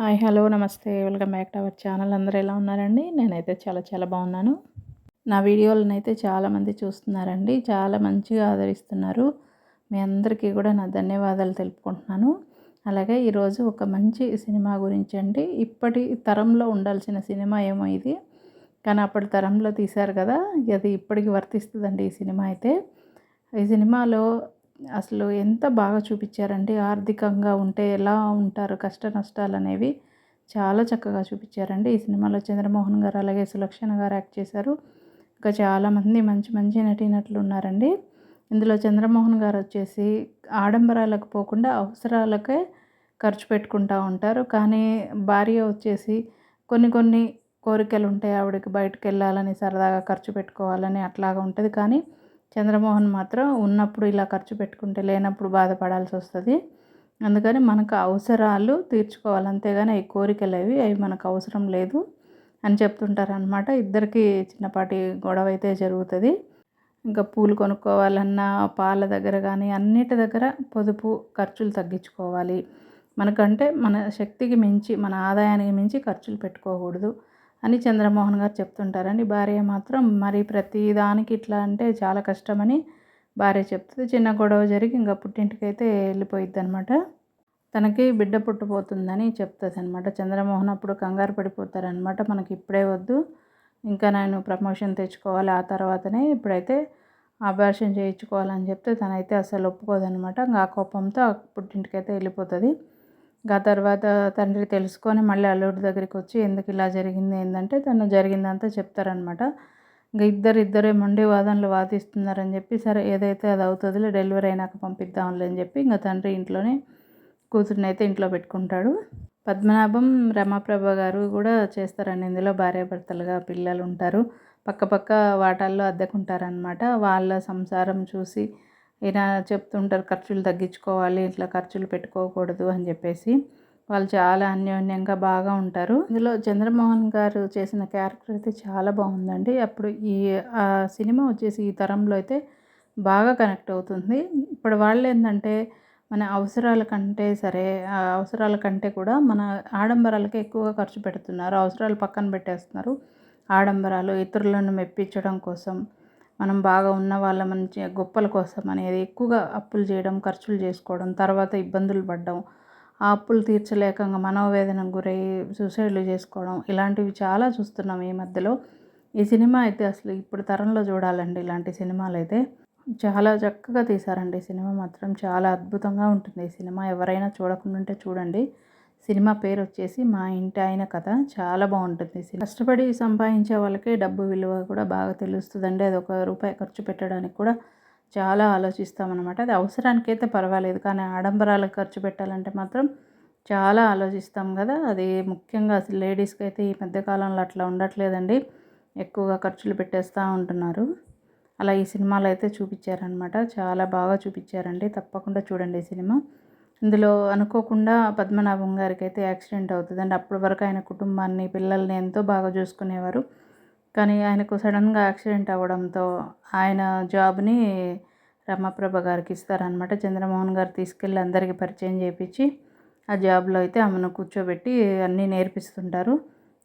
Hi hello నమస్తే. Welcome back to our channel. అందరూ ఎలా ఉన్నారండి? నేనైతే చాలా చాలా బాగున్నాను. నా వీడియోలను అయితే చాలామంది చూస్తున్నారండి. చాలా మంచిగా ఆదరిస్తున్నారు. మీ అందరికీ కూడా నా ధన్యవాదాలు తెలుపుకుంటున్నాను. అలాగే ఈరోజు ఒక మంచి సినిమా గురించి అండి. ఇప్పటి తరంలో ఉండాల్సిన సినిమా ఏమో ఇది. కానీ అప్పటి తరంలో తీశారు కదా. అది ఇప్పటికి వర్తిస్తుందండి ఈ సినిమా అయితే. ఈ సినిమాలో అసలు ఎంత బాగా చూపించారంటే ఆర్థికంగా ఉంటే ఎలా ఉంటారు కష్ట నష్టాలు అనేవి చాలా చక్కగా చూపించారండి ఈ సినిమాలో చంద్రమోహన్ గారు అలాగే సులక్షణ గారు యాక్ట్ చేశారు. ఇంకా చాలామంది మంచి మంచి నటీనటులు ఉన్నారండి. ఇందులో చంద్రమోహన్ గారు వచ్చేసి ఆడంబరాలకు పోకుండా అవసరాలకే ఖర్చు పెట్టుకుంటూ ఉంటారు. కానీ భార్య వచ్చేసి కొన్ని కొన్ని కోరికలు ఉంటాయి. ఆవిడకి బయటకు వెళ్ళాలని సరదాగా ఖర్చు పెట్టుకోవాలని అట్లాగా ఉంటుంది. కానీ చంద్రమోహన్ మాత్రం ఉన్నప్పుడు ఇలా ఖర్చు పెట్టుకుంటే లేనప్పుడు బాధపడాల్సి వస్తుంది. అందుకని మనకు అవసరాలు తీర్చుకోవాలి. అంతేగాని అవి కోరికలు అవి అవి మనకు అవసరం లేదు అని చెప్తుంటారు అనమాట ఇద్దరికి చిన్నపాటి గొడవ అయితే జరుగుతుంది. ఇంకా పూలు కొనుక్కోవాలన్నా పాల దగ్గర కానీ అన్నిటి దగ్గర పొదుపు ఖర్చులు తగ్గించుకోవాలి. మనకంటే మన శక్తికి మించి మన ఆదాయానికి మించి ఖర్చులు పెట్టుకోకూడదు. అని చంద్రమోహన్ గారు చెప్తుంటారండి. భార్య మాత్రం మరి ప్రతిదానికి ఇట్లా అంటే చాలా కష్టమని భార్య చెప్తుంది. చిన్న గొడవ జరిగి ఇంకా పుట్టింటికైతే వెళ్ళిపోయిద్ది అనమాట తనకి బిడ్డ పుట్టబోతుందని చెప్తుంది అనమాట చంద్రమోహన్ అప్పుడు కంగారు పడిపోతారనమాట మనకి ఇప్పుడే వద్దు. ఇంకా నేను ప్రమోషన్ తెచ్చుకోవాలి. ఆ తర్వాతనే ఇప్పుడైతే అభ్యాసం చేయించుకోవాలని చెప్తే తనైతే అసలు ఒప్పుకోదనమాట ఇంకా ఆ కోపంతో పుట్టింటికైతే వెళ్ళిపోతుంది. ఇంకా తర్వాత తండ్రి తెలుసుకొని మళ్ళీ అల్లుడి దగ్గరికి వచ్చి ఎందుకు ఇలా జరిగింది ఏంటంటే తను జరిగిందంతా చెప్తారనమాట. ఇంకా ఇద్దరు ఇద్దరే మొండి వాదనలు వాదిస్తున్నారని చెప్పి సరే ఏదైతే అది అవుతుందిలే డెలివరీ అయినాక పంపిద్దాంలే అని చెప్పి ఇంకా తండ్రి ఇంట్లోనే కూతురిని అయితే ఇంట్లో పెట్టుకుంటాడు. పద్మనాభం రమాప్రభ గారు కూడా చేస్తారండి. ఇందులో భార్యాభర్తలుగా పిల్లలు ఉంటారు పక్కపక్క వాటాల్లో అద్దెకుంటారనమాట. వాళ్ళ సంసారం చూసి ఇలా చెప్తుంటారు ఖర్చులు తగ్గించుకోవాలి ఇట్లా ఖర్చులు పెట్టుకోకూడదు అని చెప్పేసి. వాళ్ళు చాలా అన్యోన్యంగా బాగా ఉంటారు. ఇందులో చంద్రమోహన్ గారు చేసిన క్యారెక్టర్ అయితే చాలా బాగుందండి. అప్పుడు ఈ ఆ సినిమా వచ్చేసి ఈ తరంలో అయితే బాగా కనెక్ట్ అవుతుంది. ఇప్పుడు వాళ్ళు ఏంటంటే మన అవసరాల కంటే సరే అవసరాల కంటే కూడా మన ఆడంబరాలకే ఎక్కువగా ఖర్చు పెడుతున్నారు. అవసరాలు పక్కన పెట్టేస్తున్నారు. ఆడంబరాలు ఇతరులను మెప్పించడం కోసం మనం బాగా ఉన్న వాళ్ళ మంచి గొప్పల కోసం అనేది ఎక్కువగా అప్పులు చేయడం ఖర్చులు చేసుకోవడం తర్వాత ఇబ్బందులు పడడం ఆ అప్పులు తీర్చలేక మనోవేదనకు గురై సూసైడ్లు చేసుకోవడం ఇలాంటివి చాలా చూస్తున్నాం ఈ మధ్యలో. ఈ సినిమా అయితే అసలు ఇప్పుడు తరంలో చూడాలండి ఇలాంటి సినిమాలు అయితే. చాలా చక్కగా తీశారండి సినిమా మాత్రం. చాలా అద్భుతంగా ఉంటుంది ఈ సినిమా. ఎవరైనా చూడకుండా చూడండి. సినిమా పేరు వచ్చేసి మా ఇంటి ఆయన కథ. చాలా బాగుంటుంది కష్టపడి సంపాదించే వాళ్ళకే డబ్బు విలువ కూడా బాగా తెలుస్తుందండి. అది ఒక రూపాయి ఖర్చు పెట్టడానికి కూడా చాలా ఆలోచిస్తామన్నమాట. అది అవసరానికైతే పర్వాలేదు కానీ ఆడంబరాలకు ఖర్చు పెట్టాలంటే మాత్రం చాలా ఆలోచిస్తాం కదా. అది ముఖ్యంగా అసలు లేడీస్కి అయితే ఈ మధ్యకాలంలో అట్లా ఉండట్లేదండి. ఎక్కువగా ఖర్చులు పెట్టేస్తూ ఉంటున్నారు. అలా ఈ సినిమాలో అయితే చూపించారనమాట చాలా బాగా చూపించారండి. తప్పకుండా చూడండి ఈ సినిమా. ఇందులో అనుకోకుండా పద్మనాభం గారికి అయితే యాక్సిడెంట్ అవుతుందండి. అప్పటి వరకు ఆయన కుటుంబాన్ని పిల్లల్ని ఎంతో బాగా చూసుకునేవారు. కానీ ఆయనకు సడన్గా యాక్సిడెంట్ అవ్వడంతో ఆయన జాబ్ని రమాప్రభ గారికి ఇస్తారనమాట చంద్రమోహన్ గారు తీసుకెళ్ళి అందరికీ పరిచయం చేయించి ఆ జాబ్లో అయితే ఆమెను కూర్చోబెట్టి అన్నీ నేర్పిస్తుంటారు.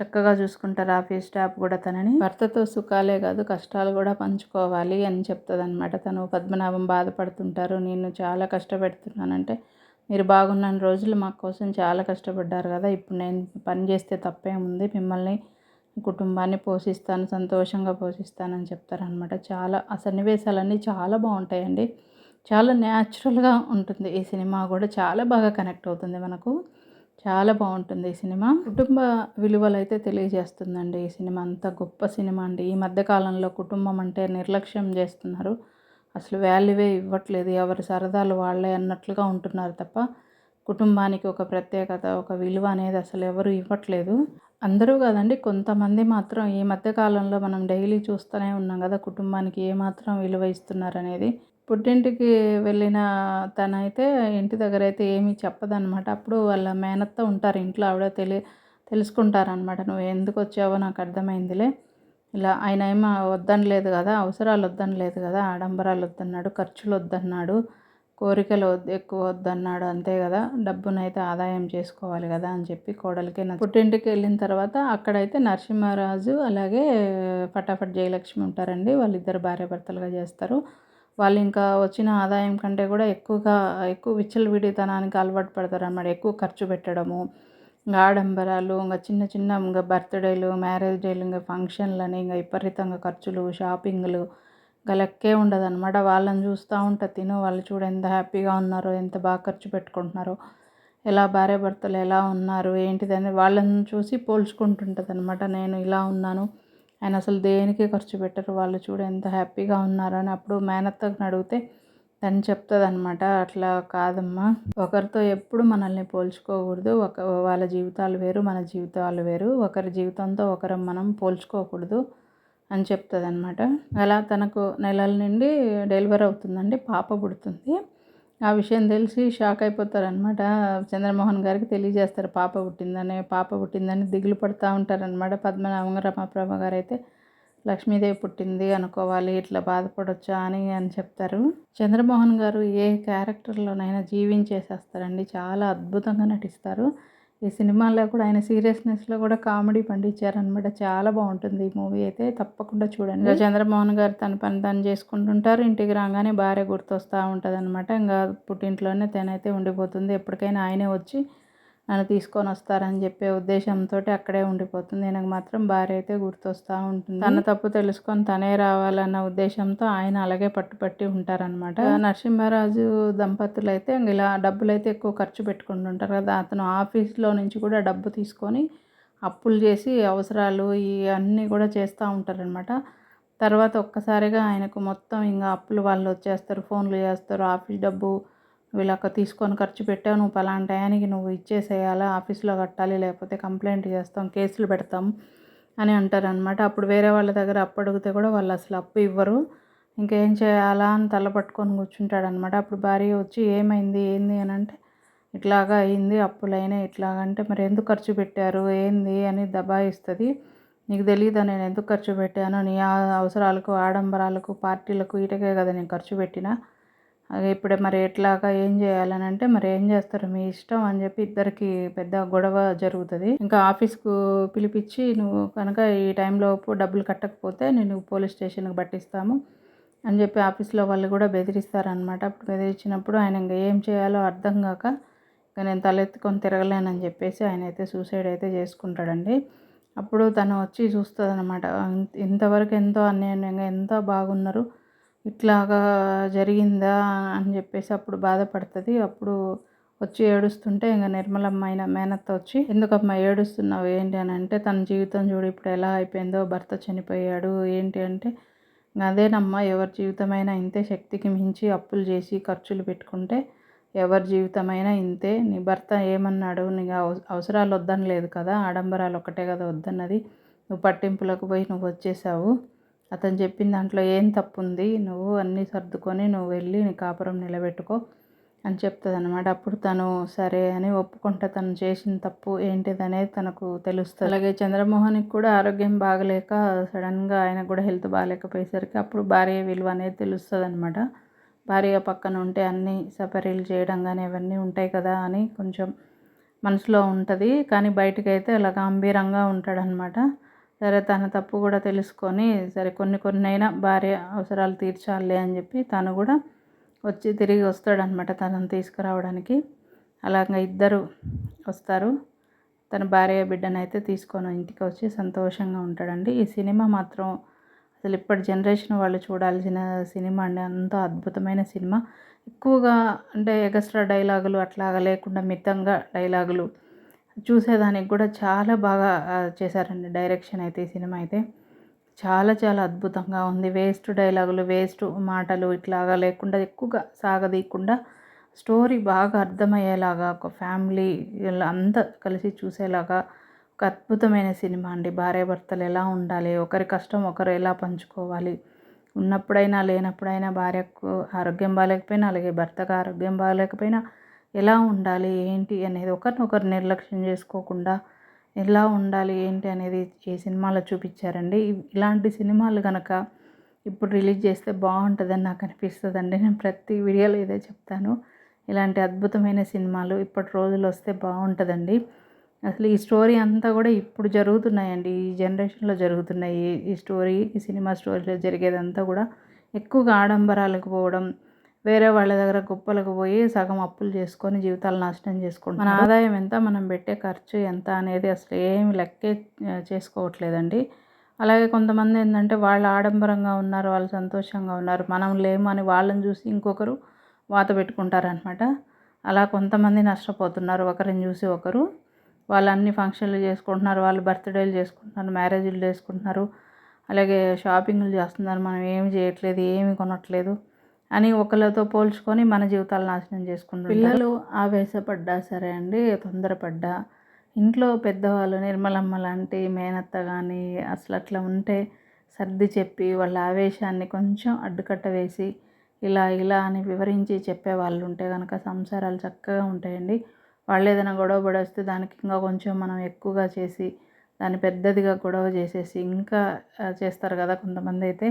చక్కగా చూసుకుంటారు ఆఫీస్ స్టాఫ్ కూడా తనని. భర్తతో సుఖాలే కాదు కష్టాలు కూడా పంచుకోవాలి అని చెప్తుంది అనమాట తను పద్మనాభం బాధపడుతుంటారు నేను చాలా కష్టపెడుతున్నానంటే మీరు బాగున్న రోజులు మా కోసం చాలా కష్టపడ్డారు కదా. ఇప్పుడు నేను పని చేస్తే తప్పేముంది? మిమ్మల్ని కుటుంబాన్ని పోషిస్తాను సంతోషంగా పోషిస్తానని చెప్తారనమాట చాలా ఆ సన్నివేశాలన్నీ చాలా బాగుంటాయండి. చాలా న్యాచురల్గా ఉంటుంది. ఈ సినిమా కూడా చాలా బాగా కనెక్ట్ అవుతుంది మనకు. చాలా బాగుంటుంది ఈ సినిమా. కుటుంబ విలువలు అయితే తెలియజేస్తుందండి ఈ సినిమా. అంత గొప్ప సినిమా అండి. ఈ మధ్యకాలంలో కుటుంబం అంటే నిర్లక్ష్యం చేస్తున్నారు. అసలు వాల్యూవే ఇవ్వట్లేదు. ఎవరి సరదాలు వాళ్ళే అన్నట్లుగా ఉంటున్నారు తప్ప కుటుంబానికి ఒక ప్రత్యేకత ఒక విలువ అనేది అసలు ఎవరు ఇవ్వట్లేదు. అందరూ కదండి కొంతమంది మాత్రం ఈ మధ్య కాలంలో మనం డైలీ చూస్తూనే ఉన్నాం కదా కుటుంబానికి ఏమాత్రం విలువ ఇస్తున్నారు అనేది పుట్టింటికి వెళ్ళిన తనైతే ఇంటి దగ్గర అయితే ఏమీ చెప్పదనమాట అప్పుడు వాళ్ళ మేనత్త ఉంటారు ఇంట్లో ఆవిడ తెలి తెలుసుకుంటారనమాట నువ్వు ఎందుకు వచ్చావో నాకు అర్థమైందిలే. ఇలా ఆయన ఏమో వద్దనలేదు కదా అవసరాలు వద్దనలేదు కదా ఆడంబరాలు వద్దన్నాడు ఖర్చులు వద్దన్నాడు కోరికలు వద్దు ఎక్కువ వద్దన్నాడు అంతే కదా డబ్బునైతే ఆదాయం చేసుకోవాలి కదా అని చెప్పి కోడలికి పుట్టింటికి వెళ్ళిన తర్వాత అక్కడైతే నరసింహారాజు అలాగే ఫటాఫట్ జయలక్ష్మి ఉంటారండి వాళ్ళిద్దరు భార్యాభర్తలుగా చేస్తారు. వాళ్ళు ఇంకా వచ్చిన ఆదాయం కంటే కూడా ఎక్కువగా ఎక్కువ విచ్చలవిడితనానికి అలవాటు పడతారు అన్నమాట ఎక్కువ ఖర్చు పెట్టడము. ఇంకా ఆడంబరాలు ఇంకా చిన్న చిన్న ఇంకా బర్త్డేలు మ్యారేజ్ డేలు ఇంకా ఫంక్షన్లని ఇంకా విపరీతంగా ఖర్చులు షాపింగ్లు ఇంకా లెక్కే ఉండదు అనమాట వాళ్ళని చూస్తూ ఉంటా తిను వాళ్ళు చూడు ఎంత హ్యాపీగా ఉన్నారో ఎంత బాగా ఖర్చు పెట్టుకుంటున్నారో ఎలా భార్యాభర్తలు ఎలా ఉన్నారు ఏంటిదని వాళ్ళని చూసి పోల్చుకుంటుంటుంది అనమాట నేను ఇలా ఉన్నాను ఆయన అసలు దేనికి ఖర్చు పెట్టరు వాళ్ళు చూడు ఎంత హ్యాపీగా ఉన్నారు అని అప్పుడు మేనత్తని అడిగితే తను చెప్తుంది అనమాట అట్లా కాదమ్మా. ఒకరితో ఎప్పుడు మనల్ని పోల్చుకోకూడదు. ఒక వాళ్ళ జీవితాలు వేరు మన జీవితాలు వేరు. ఒకరి జీవితంతో ఒకరం మనం పోల్చుకోకూడదు అని చెప్తుంది అనమాట అలా తనకు నెలల నుండి డెలివరీ అవుతుందండి పాప పుడుతుంది. ఆ విషయం తెలిసి షాక్ అయిపోతారనమాట చంద్రమోహన్ గారికి తెలియజేస్తారు పాప పుట్టిందని పాప పుట్టిందని దిగులు పడుతూ ఉంటారనమాట పద్మనాభం రమాప్రభ గారు అయితే లక్ష్మీదేవి పుట్టింది అనుకోవాలి ఇట్లా బాధపడొచ్చా అని అని చెప్తారు. చంద్రమోహన్ గారు ఏ క్యారెక్టర్లోనైనా జీవించేసేస్తారండి. చాలా అద్భుతంగా నటిస్తారు. ఈ సినిమాలో కూడా ఆయన సీరియస్నెస్లో కూడా కామెడీ పండించారనమాట చాలా బాగుంటుంది ఈ మూవీ అయితే. తప్పకుండా చూడండి. చంద్రమోహన్ గారు తన పని తను చేసుకుంటుంటారు. ఇంటికి రాగానే భార్య గుర్తొస్తూ ఉంటుంది అనమాట ఇంకా పుట్టింట్లోనే తనైతే ఉండిపోతుంది. ఎప్పటికైనా ఆయనే వచ్చి నన్ను తీసుకొని వస్తారని చెప్పే ఉద్దేశంతో అక్కడే ఉండిపోతుంది. నాకు మాత్రం భార్య అయితే గుర్తొస్తూ ఉంటుంది. తన తప్పు తెలుసుకొని తనే రావాలన్న ఉద్దేశంతో ఆయన అలాగే పట్టుపట్టి ఉంటారనమాట నరసింహరాజు దంపతులు అయితే ఇలా డబ్బులు అయితే ఎక్కువ ఖర్చు పెట్టుకుంటుంటారు కదా అతను ఆఫీస్లో నుంచి కూడా డబ్బు తీసుకొని అప్పులు చేసి అవసరాలు ఇవన్నీ కూడా చేస్తూ ఉంటారనమాట తర్వాత ఒక్కసారిగా ఆయనకు మొత్తం ఇంకా అప్పులు వాళ్ళు వచ్చేస్తారు ఫోన్లు చేస్తారు ఆఫీస్ డబ్బు వీళ్ళక తీసుకొని ఖర్చు పెట్టావు నువ్వు పలానా టయానికి నువ్వు ఇచ్చేసేయాలా ఆఫీస్లో కట్టాలి లేకపోతే కంప్లైంట్ చేస్తాం కేసులు పెడతాం అని అంటారనమాట అప్పుడు వేరే వాళ్ళ దగ్గర అప్పు అడిగితే కూడా వాళ్ళు అసలు అప్పు ఇవ్వరు. ఇంకేం చేయాలా అని తల పట్టుకొని కూర్చుంటాడనమాట అప్పుడు భార్య వచ్చి ఏమైంది? ఏంది? అని అంటే ఇట్లాగా అయింది అప్పులైనా ఇట్లాగంటే మరి ఎందుకు ఖర్చు పెట్టారు? ఏంది? అని దబాయిస్తుంది. నీకు తెలియదా నేను ఎందుకు ఖర్చు పెట్టాను? నీ అవసరాలకు ఆడంబరాలకు పార్టీలకు ఇటకే కదా నేను ఖర్చు పెట్టినా. అదే ఇప్పుడు మరి ఎట్లాగా ఏం చేయాలని అంటే మరి ఏం చేస్తారు? మీ ఇష్టం అని చెప్పి ఇద్దరికి పెద్ద గొడవ జరుగుతుంది. ఇంకా ఆఫీస్కు పిలిపించి నువ్వు కనుక ఈ టైంలోపు డబ్బులు కట్టకపోతే నేను పోలీస్ స్టేషన్కి పట్టిస్తాము అని చెప్పి ఆఫీస్లో వాళ్ళు కూడా బెదిరిస్తారనమాట అప్పుడు బెదిరించినప్పుడు ఆయన ఇంకా ఏం చేయాలో అర్థం కాక ఇంకా నేను తలెత్తుకొని తిరగలేనని చెప్పేసి ఆయన అయితే సూసైడ్ అయితే చేసుకుంటాడండి. అప్పుడు తను వచ్చి చూస్తుంది అనమాట ఇంతవరకు ఎంతో అన్యాయంగా ఎంతో బాగున్నారు. ఇట్లాగా జరిగిందా అని చెప్పేసి అప్పుడు బాధపడుతుంది. అప్పుడు వచ్చి ఏడుస్తుంటే ఇంకా అయిన మేనత్త వచ్చి ఎందుకమ్మా ఏడుస్తున్నావు? ఏంటి? అని అంటే తన జీవితం చూడు ఇప్పుడు ఎలా అయిపోయిందో భర్త చనిపోయాడు ఏంటి? అంటే అదేనమ్మా ఎవరి జీవితమైనా ఇంతే శక్తికి మించి అప్పులు చేసి ఖర్చులు పెట్టుకుంటే ఎవరి జీవితమైనా ఇంతే. నీ భర్త ఏమన్నాడు? నీకు అవసరాలు వద్దని లేదు కదా ఆడంబరాలు ఒకటే కదా వద్దన్నది. నువ్వు పట్టింపులకు పోయి నువ్వు వచ్చేసావు. అతను చెప్పిన దాంట్లో ఏం తప్పు ఉంది నువ్వు అన్నీ సర్దుకొని నువ్వు వెళ్ళి నీ కాపురం నిలబెట్టుకో అని చెప్తుంది అనమాట అప్పుడు తను సరే అని ఒప్పుకుంటే తను చేసిన తప్పు ఏంటిదనేది తనకు తెలుస్తుంది. అలాగే చంద్రమోహన్కి కూడా ఆరోగ్యం బాగలేక సడన్గా ఆయనకు కూడా హెల్త్ బాగాలేకపోయేసరికి అప్పుడు భార్య విలువ అనేది తెలుస్తుంది అనమాట భార్య పక్కన ఉంటే అన్నీ సపరీలు చేయడం కానీ అవన్నీ ఉంటాయి కదా అని కొంచెం మనసులో ఉంటుంది. కానీ బయటకైతే అలా గంభీరంగా ఉంటాడనమాట సరే తన తప్పు కూడా తెలుసుకొని సరే కొన్ని కొన్ని అయినా భార్య అవసరాలు తీర్చాలి అని చెప్పి తను కూడా వచ్చి తిరిగి వస్తాడనమాట తనను తీసుకురావడానికి. అలాగా ఇద్దరు వస్తారు. తన భార్య బిడ్డను అయితే తీసుకొని ఇంటికి వచ్చి సంతోషంగా ఉంటాడండి. ఈ సినిమా మాత్రం అసలు ఇప్పటి జనరేషన్ వాళ్ళు చూడాల్సిన సినిమా అండి. అంత అద్భుతమైన సినిమా. ఎక్కువగా అంటే ఎగస్ట్రా డైలాగులు అట్లాగా లేకుండా మితంగా డైలాగులు చూసేదానికి కూడా చాలా బాగా చేశారండి డైరెక్షన్ అయితే ఈ సినిమా అయితే. చాలా చాలా అద్భుతంగా ఉంది. వేస్ట్ డైలాగులు వేస్ట్ మాటలు ఇట్లాగా లేకుండా ఎక్కువగా సాగదీయకుండా స్టోరీ బాగా అర్థమయ్యేలాగా ఒక ఫ్యామిలీ అంతా కలిసి చూసేలాగా ఒక అద్భుతమైన సినిమా అండి. భార్యాభర్తలు ఎలా ఉండాలి ఒకరి కష్టం ఒకరు ఎలా పంచుకోవాలి ఉన్నప్పుడైనా లేనప్పుడైనా భార్యకు ఆరోగ్యం బాగాలేకపోయినా అలాగే భర్తకు ఆరోగ్యం బాగాలేకపోయినా ఎలా ఉండాలి ఏంటి అనేది ఒకరినొకరు నిర్లక్ష్యం చేసుకోకుండా ఎలా ఉండాలి ఏంటి అనేది ఈ సినిమాలో చూపించారండి. ఇలాంటి సినిమాలు కనుక ఇప్పుడు రిలీజ్ చేస్తే బాగుంటుందని నాకు అనిపిస్తుంది అండి నేను ప్రతి వీడియోలో ఇదే చెప్తాను. ఇలాంటి అద్భుతమైన సినిమాలు ఇప్పటి రోజులు వస్తే బాగుంటుందండి. అసలు ఈ స్టోరీ అంతా కూడా ఇప్పుడు జరుగుతున్నాయండి. ఈ జనరేషన్లో జరుగుతున్నాయి. ఈ స్టోరీ ఈ సినిమా స్టోరీలో జరిగేదంతా కూడా ఎక్కువగా ఆడంబరాలకు పోవడం వేరే వాళ్ళ దగ్గర గొప్పలకు పోయి సగం అప్పులు చేసుకొని జీవితాలు నాశనం చేసుకుంటాం మన ఆదాయం ఎంత మనం పెట్టే ఖర్చు ఎంత అనేది అసలు ఏమి లెక్కే చేసుకోవట్లేదండి. అలాగే కొంతమంది ఏంటంటే వాళ్ళు ఆడంబరంగా ఉన్నారు వాళ్ళు సంతోషంగా ఉన్నారు. మనం లేము అని వాళ్ళని చూసి ఇంకొకరు వాత పెట్టుకుంటారనమాట అలా కొంతమంది నష్టపోతున్నారు. ఒకరిని చూసి ఒకరు వాళ్ళు అన్ని ఫంక్షన్లు చేసుకుంటున్నారు వాళ్ళు బర్త్డేలు చేసుకుంటున్నారు మ్యారేజ్లు చేసుకుంటున్నారు. అలాగే షాపింగ్లు చేస్తున్నారు. మనం ఏమి చేయట్లేదు ఏమి కొనట్లేదు. అని ఒకళ్ళతో పోల్చుకొని మన జీవితాలు నాశనం చేసుకుంటారు పిల్లలు ఆవేశపడ్డా సరే అండి తొందరపడ్డా. ఇంట్లో పెద్దవాళ్ళు నిర్మలమ్మ లాంటి మేనత్త కానీ అసలు అట్లా ఉంటే సర్ది చెప్పి వాళ్ళ ఆవేశాన్ని కొంచెం అడ్డుకట్ట వేసి ఇలా ఇలా అని వివరించి చెప్పే వాళ్ళు ఉంటే కనుక సంసారాలు చక్కగా ఉంటాయండి. వాళ్ళు ఏదైనా గొడవ పడొస్తే దానికి ఇంకా కొంచెం మనం ఎక్కువగా చేసి దాన్ని పెద్దదిగా గొడవ చేసేసి ఇంకా చేస్తారు కదా కొంతమంది అయితే.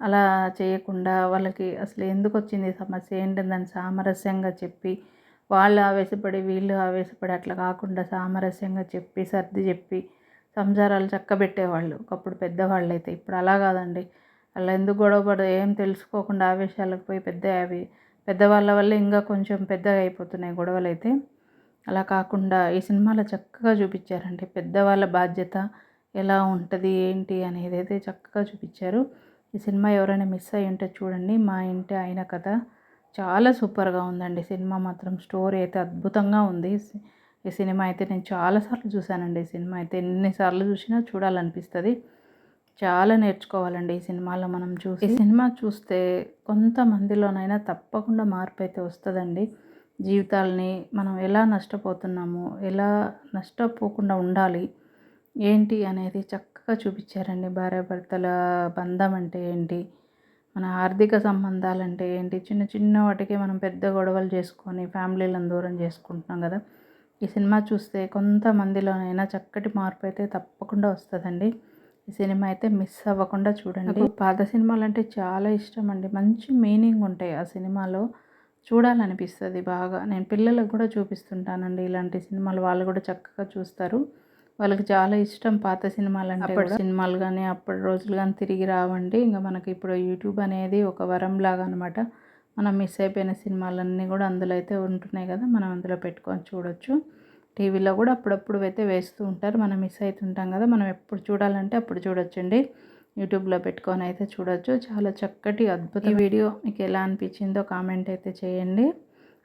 అలా చేయకుండా వాళ్ళకి అసలు ఎందుకు వచ్చింది సమస్య? ఏంటని సామరస్యంగా చెప్పి వాళ్ళు ఆవేశపడి వీళ్ళు ఆవేశపడి అట్లా కాకుండా సామరస్యంగా చెప్పి సర్ది చెప్పి సంసారాలు చక్కబెట్టేవాళ్ళు. ఒకప్పుడు పెద్దవాళ్ళు అయితే ఇప్పుడు అలా కాదండి. అలా ఎందుకు గొడవపడ ఏం తెలుసుకోకుండా ఆవేశాలకు పోయి పెద్ద అవి పెద్దవాళ్ళ వల్ల ఇంకా కొంచెం పెద్దగా అయిపోతున్నాయి గొడవలు అయితే అలా కాకుండా ఈ సినిమాలో చక్కగా చూపించారండి. పెద్దవాళ్ళ బాధ్యత ఎలా ఉంటుంది ఏంటి అనేది అయితే చక్కగా చూపించారు. ఈ సినిమా ఎవరైనా మిస్ అయ్యి ఉంటే చూడండి. మా ఇంటి ఆయన కథ చాలా సూపర్గా ఉందండి. సినిమా మాత్రం స్టోరీ అయితే అద్భుతంగా ఉంది. ఈ సినిమా అయితే నేను చాలాసార్లు చూశానండి. ఈ సినిమా అయితే ఎన్నిసార్లు చూసినా చూడాలనిపిస్తుంది. చాలా నేర్చుకోవాలండి ఈ సినిమాలో మనం చూసి. ఈ సినిమా చూస్తే కొంతమందిలోనైనా తప్పకుండా మార్పు అయితే వస్తుందండి. జీవితాలని మనం ఎలా నష్టపోతున్నాము ఎలా నష్టపోకుండా ఉండాలి ఏంటి అనేది చక్క చక్కగా చూపించారండి. భార్యాభర్తల బంధం అంటే ఏంటి? మన ఆర్థిక సంబంధాలు అంటే ఏంటి? చిన్న చిన్న వాటికి మనం పెద్ద గొడవలు చేసుకొని ఫ్యామిలీలను దూరం చేసుకుంటున్నాం కదా. ఈ సినిమా చూస్తే కొంతమందిలోనైనా చక్కటి మార్పు అయితే తప్పకుండా వస్తుందండి. ఈ సినిమా అయితే మిస్ అవ్వకుండా చూడండి. పాత సినిమాలు అంటే చాలా ఇష్టం అండి మంచి మీనింగ్ ఉంటాయి ఆ సినిమాలో. చూడాలనిపిస్తుంది బాగా. నేను పిల్లలకు కూడా చూపిస్తుంటానండి ఇలాంటి సినిమాలు. వాళ్ళు కూడా చక్కగా చూస్తారు. వాళ్ళకి చాలా ఇష్టం పాత సినిమాలు అంటే అప్పటి సినిమాలు కానీ అప్పటి రోజులు కానీ తిరిగి రావండి. ఇంకా మనకి ఇప్పుడు యూట్యూబ్ అనేది ఒక వరం లాగా అనమాట మనం మిస్ అయిపోయిన సినిమాలన్నీ కూడా అందులో అయితే ఉంటున్నాయి కదా మనం అందులో పెట్టుకొని చూడొచ్చు. టీవీలో కూడా అప్పుడప్పుడు అయితే వేస్తూ ఉంటారు. మనం మిస్ అవుతుంటాం కదా మనం ఎప్పుడు చూడాలంటే అప్పుడు చూడొచ్చండి. యూట్యూబ్లో పెట్టుకొని అయితే చూడొచ్చు. చాలా చక్కటి అద్భుత వీడియో మీకు ఎలా అనిపించిందో కామెంట్ అయితే చేయండి.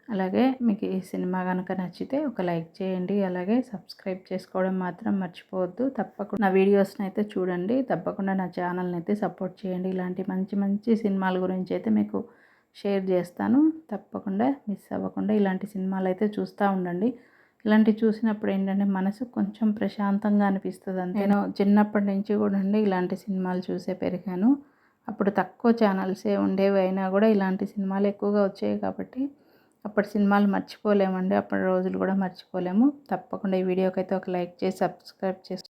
అలాగే మీకు ఈ సినిమా కనుక నచ్చితే ఒక లైక్ చేయండి. అలాగే సబ్స్క్రైబ్ చేసుకోవడం మాత్రం మర్చిపోవద్దు. తప్పకుండా నా వీడియోస్ని అయితే చూడండి. తప్పకుండా నా ఛానల్ని అయితే సపోర్ట్ చేయండి. ఇలాంటి మంచి మంచి సినిమాల గురించి అయితే మీకు షేర్ చేస్తాను. తప్పకుండా మిస్ అవ్వకుండా ఇలాంటి సినిమాలు అయితే చూస్తూ ఉండండి. ఇలాంటివి చూసినప్పుడు ఏంటంటే మనసు కొంచెం ప్రశాంతంగా అనిపిస్తుంది అంతే. నేను చిన్నప్పటి నుంచి కూడా అండి ఇలాంటి సినిమాలు చూసే పెరిగాను. అప్పుడు తక్కువ ఛానల్సే ఉండేవి అయినా కూడా ఇలాంటి సినిమాలు ఎక్కువగా వచ్చాయి కాబట్టి అప్పటి సినిమాలు మర్చిపోలేమండి. అప్పటి రోజులు కూడా మర్చిపోలేము. తప్పకుండా ఈ వీడియోకి అయితే ఒక లైక్ చేసి సబ్స్క్రైబ్ చేసి